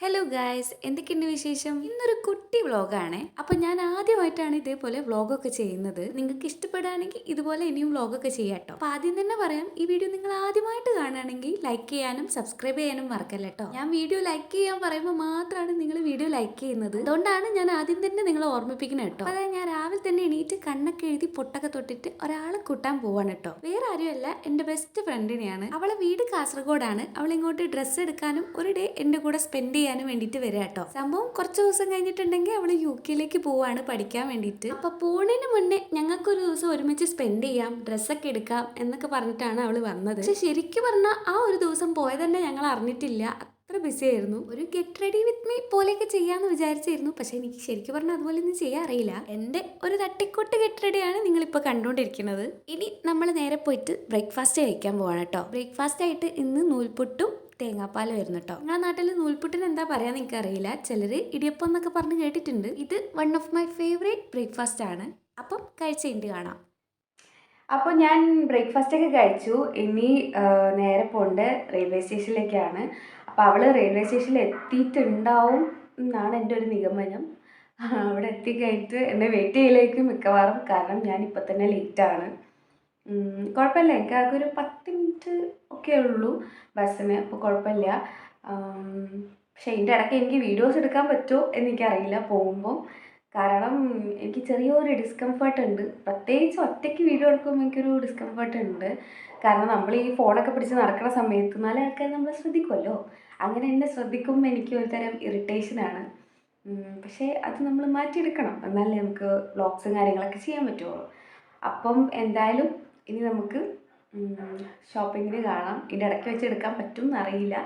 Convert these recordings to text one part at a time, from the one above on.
Hello guys എന്തൊക്കെയുണ്ട് വിശേഷം? ഇന്നൊരു കുട്ടി വ്ളോഗാണ്. അപ്പൊ ഞാൻ ആദ്യമായിട്ടാണ് ഇതേപോലെ വ്ളോഗൊക്കെ ചെയ്യുന്നത്. നിങ്ങൾക്ക് ഇഷ്ടപ്പെടുകയാണെങ്കിൽ ഇതുപോലെ ഇനിയും വ്ളോഗൊക്കെ ചെയ്യാട്ടോ അപ്പൊ ആദ്യം തന്നെ പറയാം ഈ വീഡിയോ നിങ്ങൾ ആദ്യമായിട്ട് കാണുകയാണെങ്കിൽ ലൈക്ക് ചെയ്യാനും സബ്സ്ക്രൈബ് ചെയ്യാനും മറക്കല്ല കേട്ടോ ഞാൻ വീഡിയോ ലൈക്ക് ചെയ്യാൻ പറയുമ്പോൾ മാത്രമാണ് നിങ്ങൾ വീഡിയോ ലൈക്ക് ചെയ്യുന്നത്. അതുകൊണ്ടാണ് ഞാൻ ആദ്യം തന്നെ നിങ്ങളെ ഓർമ്മിപ്പിക്കുന്നത് കേട്ടോ അതായത് ഞാൻ രാവിലെ തന്നെ എണീറ്റ് കണ്ണൊക്കെ എഴുതി പൊട്ടൊക്കെ തൊട്ടിട്ട് ഒരാളെ കൂട്ടാൻ പോവാണ് കേട്ടോ വേറെ ആരുമല്ല എന്റെ ബെസ്റ്റ് ഫ്രണ്ടിനെയാണ് അവളെ വീട് കാസർഗോഡാണ്. അവൾ ഇങ്ങോട്ട് ഡ്രസ്സ് എടുക്കാനും ഒരു ഡേ എന്റെ കൂടെ സ്പെൻഡ് ചെയ്യാനും വേണ്ടിട്ട് വരിക കേട്ടോ സംഭവം കുറച്ച് ദിവസം കഴിഞ്ഞിട്ടുണ്ടെങ്കിൽ അവൾ യു കെയിലേക്ക് പോവാണ് പഠിക്കാൻ വേണ്ടിയിട്ട്. അപ്പൊ പോണതിന് മുന്നേ ഞങ്ങൾക്ക് ഒരു ദിവസം ഒരുമിച്ച് സ്പെൻഡ് ചെയ്യാം ഡ്രസ്സൊക്കെ എടുക്കാം എന്നൊക്കെ പറഞ്ഞിട്ടാണ് അവൾ വന്നത്. പക്ഷെ ശരിക്കും പറഞ്ഞാൽ ആ ഒരു ദിവസം പോയതന്നെ ഞങ്ങൾ അറിഞ്ഞിട്ടില്ല. അത്ര ബിസി ആയിരുന്നു. ഒരു ഗെറ്റ് റെഡി വിത്ത് മീ പോലെയൊക്കെ ചെയ്യാന്ന് വിചാരിച്ചായിരുന്നു. പക്ഷെ എനിക്ക് ശരിക്കും പറഞ്ഞാൽ അതുപോലെ ഒന്നും ചെയ്യാൻ അറിയില്ല. എന്റെ ഒരു തട്ടിക്കൊട്ട് ഗെറ്റ് റെഡിയാണ് നിങ്ങളിപ്പോൾ കണ്ടുകൊണ്ടിരിക്കുന്നത്. ഇനി നമ്മൾ നേരെ പോയിട്ട് ബ്രേക്ക്ഫാസ്റ്റ് കഴിക്കാൻ പോവാണ് കേട്ടോ ബ്രേക്ക്ഫാസ്റ്റ് ആയിട്ട് ഇന്ന് നൂൽപുട്ടും തേങ്ങാപ്പാൽ വരുന്നു കേട്ടോ ഞങ്ങളുടെ നാട്ടിൽ നൂൽപുട്ടിന് എന്താ പറയാന്ന് നിങ്ങൾക്ക് അറിയില്ല ചിലര് ഇടിയപ്പം എന്നൊക്കെ പറഞ്ഞ് കേട്ടിട്ടുണ്ട്. ഇത് one of my favourite breakfast ആണ്. അപ്പം കഴിച്ചിട്ട് കാണാം. അപ്പോൾ ഞാൻ ബ്രേക്ക്ഫാസ്റ്റ് ഒക്കെ കഴിച്ചു. ഇനി നേരെ പോണ്ട് റെയിൽവേ സ്റ്റേഷനിലേക്കാണ് അപ്പോൾ അവൾ റെയിൽവേ സ്റ്റേഷനിൽ എത്തിയിട്ടുണ്ടാവും എന്നാണ് എന്റെ ഒരു നിഗമനം. അവിടെ എത്തിക്കഴിഞ്ഞിട്ട് എന്നെ വെയിറ്റ് ചെയ്യലേക്ക് മിക്കവാറും. കാരണം ഞാൻ ഇപ്പം തന്നെ ലേറ്റാണ് കുഴപ്പമില്ല. എനിക്ക് ആകെ ഒരു പത്ത് മിനിറ്റ് ഒക്കെ ഉള്ളൂ ബസ്സിന് അപ്പോൾ കുഴപ്പമില്ല. പക്ഷേ ഇതിന്റെ ഇടയ്ക്ക് എനിക്ക് വീഡിയോസ് എടുക്കാൻ പറ്റുമോ എന്നെനിക്കറിയില്ല പോകുമ്പോൾ കാരണം എനിക്ക് ചെറിയൊരു ഡിസ്കംഫർട്ട് ഉണ്ട്. പ്രത്യേകിച്ച് ഒറ്റയ്ക്ക് വീഡിയോ എടുക്കുമ്പോൾ എനിക്കൊരു ഡിസ്കംഫർട്ട് ഉണ്ട്. കാരണം നമ്മൾ ഈ ഫോണൊക്കെ പിടിച്ച് നടക്കുന്ന സമയത്ത് നാല് ആൾക്കാർ നമ്മൾ ശ്രദ്ധിക്കുമല്ലോ അങ്ങനെ എന്നെ ശ്രദ്ധിക്കുമ്പോൾ എനിക്ക് ഒരു തരം ഇറിറ്റേഷനാണ് പക്ഷേ അത് നമ്മൾ മാറ്റിയെടുക്കണം. എന്നാലേ നമുക്ക് വ്ളോഗ്സും കാര്യങ്ങളൊക്കെ ചെയ്യാൻ പറ്റുള്ളൂ. അപ്പം എന്തായാലും ഇനി നമുക്ക് ഷോപ്പിങ്ങിന് കാണാം. ഇതിന്റെ ഇടയ്ക്ക് വെച്ച് എടുക്കാൻ പറ്റും എന്നറിയില്ല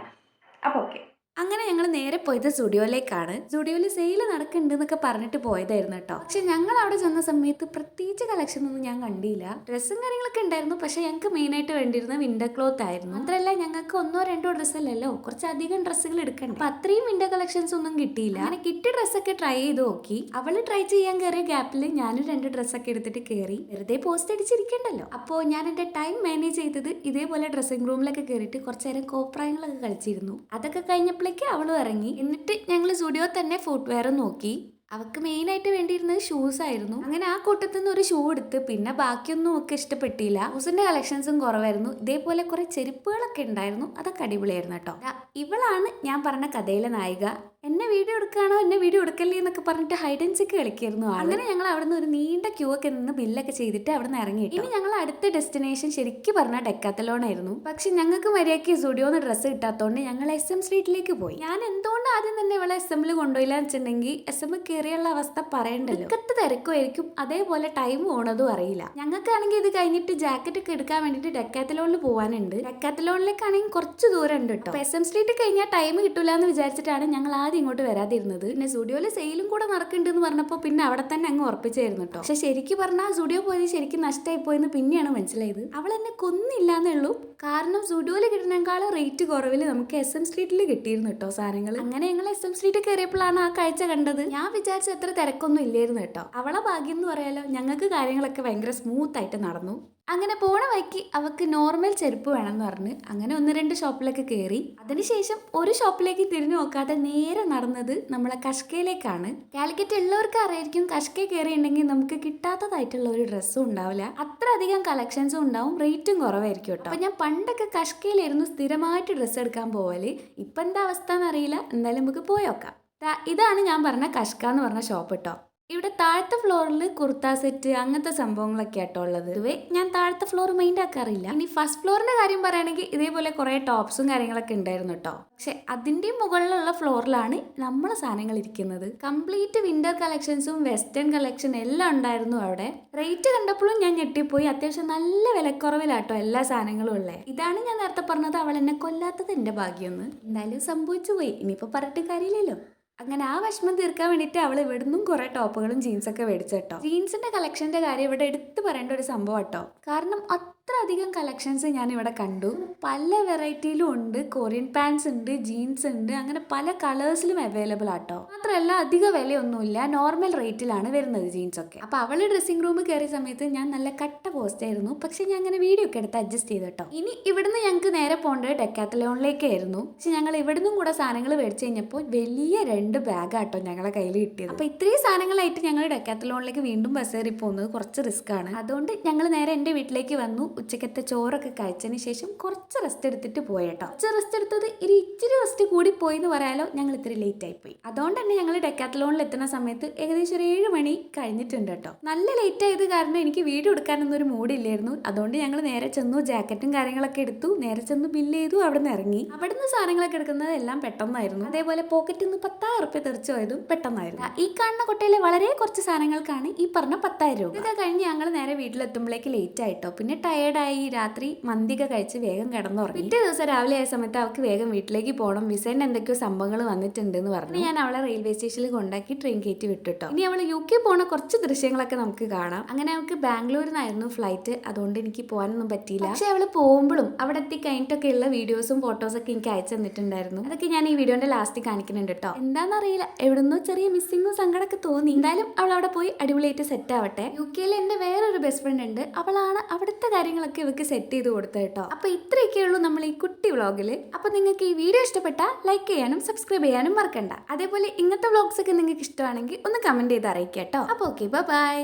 അപ്പോൾ ഓക്കെ അങ്ങനെ ഞങ്ങൾ നേരെ പോയത് സ്റ്റുഡിയോയിലേക്കാണ്. സ്റ്റുഡിയോയിൽ സെയിൽ നടക്കുന്നുണ്ട് എന്നൊക്കെ പറഞ്ഞിട്ട് പോയതായിരുന്നു കേട്ടോ. പക്ഷെ ഞങ്ങൾ അവിടെ ചെന്ന സമയത്ത് പ്രത്യേകിച്ച് കളക്ഷൻ ഒന്നും ഞാൻ കണ്ടില്ല. ഡ്രസ്സും കാര്യങ്ങളൊക്കെ ഉണ്ടായിരുന്നു. പക്ഷെ ഞങ്ങൾക്ക് മെയിനായിട്ട് വേണ്ടിയിരുന്ന വിന്റർ ക്ലോത്ത് ആയിരുന്നു. മാത്രമല്ല ഞങ്ങൾക്ക് ഒന്നോ രണ്ടോ ഡ്രസ്സ് ഡ്രസ്സല്ലല്ലോ കുറച്ചധികം ഡ്രസ്സുകൾ എടുക്കണ്ടേ. അപ്പൊ അത്രയും വിന്റർ കളക്ഷൻസ് ഒന്നും കിട്ടിയില്ല. അങ്ങനെ കിട്ടിയ ഡ്രസ്സൊക്കെ ട്രൈ ചെയ്ത് നോക്കി. അവൾ ട്രൈ ചെയ്യാൻ കയറിയ ഗ്യാപ്പിൽ ഞാനും രണ്ട് ഡ്രസ്സൊക്കെ എടുത്തിട്ട് കയറി വെറുതെ പോസ്റ്റ് അടിച്ചിരിക്കണ്ടല്ലോ. അപ്പോൾ ഞാൻ എന്റെ ടൈം മാനേജ് ചെയ്തത് ഇതേപോലെ ഡ്രസ്സിംഗ് റൂമിലൊക്കെ കയറിയിട്ട് കുറച്ചേരം കോപ്രായങ്ങളൊക്കെ കളിച്ചിരുന്നു. അതൊക്കെ കഴിഞ്ഞപ്പോഴേക്ക് അവളും ഇറങ്ങി എന്നിട്ട് ഞങ്ങൾ സ്റ്റുഡിയോ തന്നെ ഫുട്വെയർ നോക്കി. അവൾക്ക് മെയിനായിട്ട് വേണ്ടിയിരുന്നത് ഷൂസ് ആയിരുന്നു. അങ്ങനെ ആ കൂട്ടത്തിൽ നിന്ന് ഒരു ഷൂ എടുത്ത് പിന്നെ ബാക്കിയൊന്നും ഒക്കെ ഇഷ്ടപ്പെട്ടില്ല. ഷൂസിന്റെ കളക്ഷൻസും കുറവായിരുന്നു. ഇതേപോലെ കുറെ ചെരുപ്പുകളൊക്കെ ഉണ്ടായിരുന്നു. അതൊക്കെ അടിപൊളിയായിരുന്നു കേട്ടോ. ഇവളാണ് ഞാൻ പറഞ്ഞ കഥയിലെ നായിക. എന്നെ വീഡിയോ എടുക്കുകയാണോ? എന്നെ വീഡിയോ എടുക്കല്ലേ എന്നൊക്കെ പറഞ്ഞിട്ട് ഹൈഡ് ആൻഡ് സിക്ക് കളിക്കായിരുന്നു അങ്ങനെ ഞങ്ങൾ അവിടെ നിന്ന് ഒരു നീണ്ട ക്യൂ ഒക്കെ നിന്ന് ബില്ലൊക്കെ ചെയ്തിട്ട് അവിടെ നിന്ന് ഇറങ്ങി ഇനി ഞങ്ങൾ അടുത്ത ഡെസ്റ്റിനേഷൻ ശരിക്കും പറഞ്ഞാൽ ഡെക്കാത്തലോൺ ആയിരുന്നു. പക്ഷെ ഞങ്ങൾക്ക് മര്യാദയ്ക്ക് സ്റ്റുഡിയോന്ന് ഡ്രസ്സ് കിട്ടാത്തതുകൊണ്ട് ഞങ്ങൾ എസ് എം സ്ട്രീറ്റിലേക്ക് പോയി. ഞാൻ എന്തുകൊണ്ട് ആദ്യം തന്നെ ഇവളെ എസ് എമ്മിൽ കൊണ്ടുപോയില്ല വെച്ചിട്ടുണ്ടെങ്കിൽ എസ് എം കയറിയുള്ള അവസ്ഥ പറയണ്ടല്ലോ. ഇക്കത്ത് തിരക്കുമായിരിക്കും. അതേപോലെ ടൈം പോണതും അറിയില്ല. ഞങ്ങൾക്കാണെങ്കിൽ ഇത് കഴിഞ്ഞിട്ട് ജാക്കറ്റ് ഒക്കെ എടുക്കാൻ വേണ്ടിയിട്ട് ഡെക്കാത്തലോണിൽ പോകാനുണ്ട് ഡെക്കാത്തലോണിലേക്കാണെങ്കിൽ കുറച്ച് ദൂരം ഉണ്ട് കേട്ടോ എസ് എം സ്ട്രീറ്റ് കഴിഞ്ഞാൽ ടൈം കിട്ടില്ല എന്ന് വിചാരിച്ചിട്ടാണ് ഞങ്ങൾ ആദ്യം ഇങ്ങോട്ട് വരാതിരുന്നത്. പിന്നെ സ്റ്റുഡിയോയിൽ സെയിലും കൂടെ നടക്കുന്നുണ്ടെന്ന് പറഞ്ഞപ്പോൾ പിന്നെ അവിടെ തന്നെ അങ്ങ് ഉറപ്പിച്ചായിരുന്നു കേട്ടോ പക്ഷെ ശരിക്കും പറഞ്ഞാൽ സ്റ്റുഡിയോ പോയത് ശരിക്കും നഷ്ടമായി പോയെന്ന് പിന്നെയാണ് മനസ്സിലായത്. അവൾ എന്നെ കൊന്നില്ല എന്നേ ഉള്ളൂ. കാരണം സ്റ്റുഡിയോയിൽ കിട്ടുന്നതിനേക്കാളും റേറ്റ് കുറവിൽ നമുക്ക് എസ് എം സ്ട്രീറ്റിൽ കിട്ടിയിരുന്നു കേട്ടോ സാധനങ്ങൾ അങ്ങനെ ഞങ്ങൾ എസ് എം സ്ട്രീറ്റ് കയറിയപ്പോഴാണ് ആ കാഴ്ച കണ്ടത്. ഞാൻ വിചാരിച്ച അത്ര തിരക്കൊന്നും ഇല്ലായിരുന്നു കേട്ടോ. അവളെ ഭാഗ്യം എന്ന് പറയാലോ ഞങ്ങൾക്ക് കാര്യങ്ങളൊക്കെ ഭയങ്കര സ്മൂത്ത് ആയിട്ട് നടന്നു. അങ്ങനെ പോണ വഴിക്ക് അവക്ക് നോർമൽ ചെരുപ്പ് വേണമെന്ന് പറഞ്ഞ് അങ്ങനെ ഒന്ന് രണ്ട് ഷോപ്പിലൊക്കെ കയറി അതിനുശേഷം ഒരു ഷോപ്പിലേക്ക് തിരിഞ്ഞു നോക്കാതെ നേരെ നടന്നത് നമ്മളെ കഷ്കയിലേക്കാണ്. കാലിക്കറ്റ് ഉള്ളവർക്ക് അറിയായിരിക്കും കഷ്കെ കയറിയിട്ടുണ്ടെങ്കിൽ നമുക്ക് കിട്ടാത്തതായിട്ടുള്ള ഒരു ഡ്രസ്സും ഉണ്ടാവില്ല. അത്ര അധികം കളക്ഷൻസും ഉണ്ടാവും റേറ്റും കുറവായിരിക്കും കേട്ടോ. അപ്പൊ ഞാൻ പണ്ടൊക്കെ കഷ്കയിലായിരുന്നു സ്ഥിരമായിട്ട് ഡ്രസ്സ് എടുക്കാൻ പോവൽ. ഇപ്പൊ എന്താ അവസ്ഥ എന്നറിയില്ല എന്തായാലും നമുക്ക് പോയോക്കാം ഇതാണ് ഞാൻ പറഞ്ഞ കഷ്ക എന്ന് പറഞ്ഞ ഷോപ്പ് കേട്ടോ ഇവിടെ താഴത്തെ ഫ്ലോറിൽ കുർത്ത സെറ്റ് അങ്ങനത്തെ സംഭവങ്ങളൊക്കെ ആട്ടോ ഉള്ളത്. ഇതുവേ ഞാൻ താഴത്തെ ഫ്ലോർ മൈൻഡ് ആക്കാറില്ല. ഇനി ഫസ്റ്റ് ഫ്ലോറിന്റെ കാര്യം പറയുകയാണെങ്കിൽ ഇതേപോലെ കുറെ ടോപ്സും കാര്യങ്ങളൊക്കെ ഉണ്ടായിരുന്നു കേട്ടോ പക്ഷെ അതിന്റെ മുകളിലുള്ള ഫ്ലോറിലാണ് നമ്മളെ സാധനങ്ങൾ ഇരിക്കുന്നത്. കംപ്ലീറ്റ് വിന്റർ കളക്ഷൻസും വെസ്റ്റേൺ കളക്ഷൻ എല്ലാം ഉണ്ടായിരുന്നു അവിടെ. റേറ്റ് കണ്ടപ്പോഴും ഞാൻ ഞെട്ടിപ്പോയി. അത്യാവശ്യം നല്ല വിലക്കുറവിലാട്ടോ എല്ലാ സാധനങ്ങളും ഉള്ളത് ഇതാണ് ഞാൻ നേരത്തെ പറഞ്ഞത് അവൾ എന്നെ കൊല്ലാത്തത് എന്റെ ഭാഗ്യമെന്ന് എന്തായാലും സംഭവിച്ചു പോയി. ഇനിയിപ്പോ പറഞ്ഞിട്ട് കാര്യമില്ലല്ലോ. അങ്ങനെ ആ വിഷമം തീർക്കാൻ വേണ്ടിയിട്ട് അവൾ ഇവിടുന്നും കുറെ ടോപ്പുകളും ജീൻസൊക്കെ മേടിച്ചു കേട്ടോ. ജീൻസിന്റെ കളക്ഷന്റെ കാര്യം ഇവിടെ എടുത്തു പറയേണ്ട ഒരു സംഭവം കേട്ടോ കാരണം അധികം കളക്ഷൻസ് ഞാനിവിടെ കണ്ടു. പല വെറൈറ്റിയിലും ഉണ്ട്. കൊറിയൻ പാൻസ് ഉണ്ട് ജീൻസ് ഉണ്ട്. അങ്ങനെ പല കളേഴ്സിലും അവൈലബിൾ ആട്ടോ. മാത്രമല്ല അധിക വിലയൊന്നുമില്ല. നോർമൽ റേറ്റിലാണ് വരുന്നത് ജീൻസ് ഒക്കെ. അപ്പൊ അവളെ ഡ്രസ്സിംഗ് റൂമിൽ കയറിയ സമയത്ത് ഞാൻ നല്ല കട്ട പോസ്റ്റ് ആയിരുന്നു. പക്ഷെ ഞാൻ അങ്ങനെ വീഡിയോ ഒക്കെ എടുത്ത് അഡ്ജസ്റ്റ് ചെയ്തു ഇനി ഇവിടുന്ന് ഞങ്ങൾക്ക് നേരെ പോകേണ്ടത് ഡെക്കാത്തലോണിലേക്കായിരുന്നു പക്ഷെ ഞങ്ങൾ ഇവിടുന്നും കൂടെ സാധനങ്ങൾ മേടിച്ചു കഴിഞ്ഞപ്പോൾ വലിയ രണ്ട് ബാഗ് ആട്ടോ ഞങ്ങളെ കയ്യിൽ കിട്ടിയത്. അപ്പൊ ഇത്രയും സാധനങ്ങളായിട്ട് ഞങ്ങൾ ഡെക്കാത്തലോണിലേക്ക് വീണ്ടും ബസ് കയറി പോകുന്നത് കുറച്ച് റിസ്ക് ആണ്. അതുകൊണ്ട് ഞങ്ങൾ നേരെ എന്റെ വീട്ടിലേക്ക് വന്നു. ഉച്ചക്കത്തെ ചോറൊക്കെ കഴിച്ചതിന് ശേഷം കുറച്ച് റെസ്റ്റ് എടുത്തിട്ട് പോയേട്ടോ. കുറച്ച് റെസ്റ്റ് എടുത്തത് ഇനി ഇച്ചിരി റെസ്റ്റ് കൂടി പോയി എന്ന് പറയാലോ ഞങ്ങൾ ഇത്തിരി ലേറ്റ് ആയി പോയി. അതുകൊണ്ട് തന്നെ ഞങ്ങൾ ഡെക്കാത്തലോണിൽ എത്തുന്ന സമയത്ത് ഏകദേശം ഒരു ഏഴ് മണി കഴിഞ്ഞിട്ടുണ്ട് കേട്ടോ. നല്ല ലേറ്റ് ആയത് കാരണം എനിക്ക് വീട് എടുക്കാനൊന്നും ഒരു മൂഡില്ലായിരുന്നു അതുകൊണ്ട് ഞങ്ങൾ നേരെ ചെന്നു ജാക്കറ്റും കാര്യങ്ങളൊക്കെ എടുത്തു. നേരെ ചെന്ന് ബില്ല് ചെയ്തു അവിടെ നിന്ന് ഇറങ്ങി. അവിടെ നിന്ന് സാധനങ്ങളൊക്കെ എടുക്കുന്നത് എല്ലാം പെട്ടെന്നായിരുന്നു. അതേപോലെ പോക്കറ്റിൽ നിന്ന് പത്തായിരം റുപ്യ തെറിച്ചു പോയതും പെട്ടെന്നായിരുന്നു. ഈ കാണുന്ന കൊട്ടയിലെ വളരെ കുറച്ച് സാധനങ്ങൾക്കാണ് ഈ പറഞ്ഞ പത്തായിരം രൂപ. ഇതൊക്കെ കഴിഞ്ഞ് ഞങ്ങൾ നേരെ വീട്ടിലെത്തുമ്പോഴേക്ക് ലേറ്റ് ആയിട്ടോ പിന്നെ ടയേർഡായി രാത്രി മന്തിക കഴിച്ച് വേഗം കിടന്നുറങ്ങി. പിറ്റേ ദിവസം രാവിലെ ആയ സമയത്ത് അവൾക്ക് വേഗം വീട്ടിലേക്ക് പോകണം വിസേന്റെ എന്തൊക്കെയോ സംഭവങ്ങൾ വന്നിട്ടുണ്ട് എന്ന് പറഞ്ഞു ഞാൻ അവളെ റെയിൽവേ സ്റ്റേഷനിൽ കൊണ്ടാക്കി ട്രെയിൻ കയറ്റി വിട്ടിട്ടോ. ഇനി അവൾ യു കെ പോണ കുറച്ച് ദൃശ്യങ്ങളൊക്കെ നമുക്ക് കാണാം. അങ്ങനെ അവൾക്ക് ബാംഗ്ലൂരിൽ നിന്നായിരുന്നു ഫ്ലൈറ്റ് അതുകൊണ്ട് എനിക്ക് പോകാനൊന്നും പറ്റിയില്ല. പക്ഷെ അവൾ പോകുമ്പോഴും അവിടെ എത്തി കഴിഞ്ഞിട്ടൊക്കെ ഉള്ള വീഡിയോസും ഫോട്ടോസൊക്കെ എനിക്ക് അയച്ചു തന്നിട്ടുണ്ടായിരുന്നു. അതൊക്കെ ഞാൻ ഈ വീഡിയോന്റെ ലാസ്റ്റ് കാണിക്കുന്നുണ്ട് കേട്ടോ എന്താണെന്നറിയില്ല എവിടുന്നോ ചെറിയ മിസ്സിങ്ങും സങ്കടമൊക്കെ തോന്നി. എന്തായാലും അവൾ അവിടെ പോയി അടിപൊളിയായിട്ട് സെറ്റ് ആവട്ടെ. യു കെയിൽ എന്റെ വേറൊരു ബെസ്റ്റ് ഫ്രണ്ട് ഉണ്ട്. അവളാണ് അവിടുത്തെ കാര്യങ്ങളൊക്കെ ഇവർക്ക് സെറ്റ് ചെയ്ത് കൊടുത്ത കേട്ടോ അപ്പൊ ഇത്രയൊക്കെ ഉള്ളൂ നമ്മൾ ഈ കുട്ടി വ്ളോഗിൽ അപ്പൊ നിങ്ങൾക്ക് ഈ വീഡിയോ ഇഷ്ടപ്പെട്ടാൽ ലൈക്ക് ചെയ്യാനും സബ്സ്ക്രൈബ് ചെയ്യാനും മറക്കണ്ട. അതേപോലെ ഇങ്ങനത്തെ വ്ളോഗ്സ് ഒക്കെ നിങ്ങൾക്ക് ഇഷ്ടമാണെങ്കിൽ ഒന്ന് കമന്റ് ചെയ്ത് അറിയിക്കാം കേട്ടോ അപ്പൊ ഓക്കെ ബൈ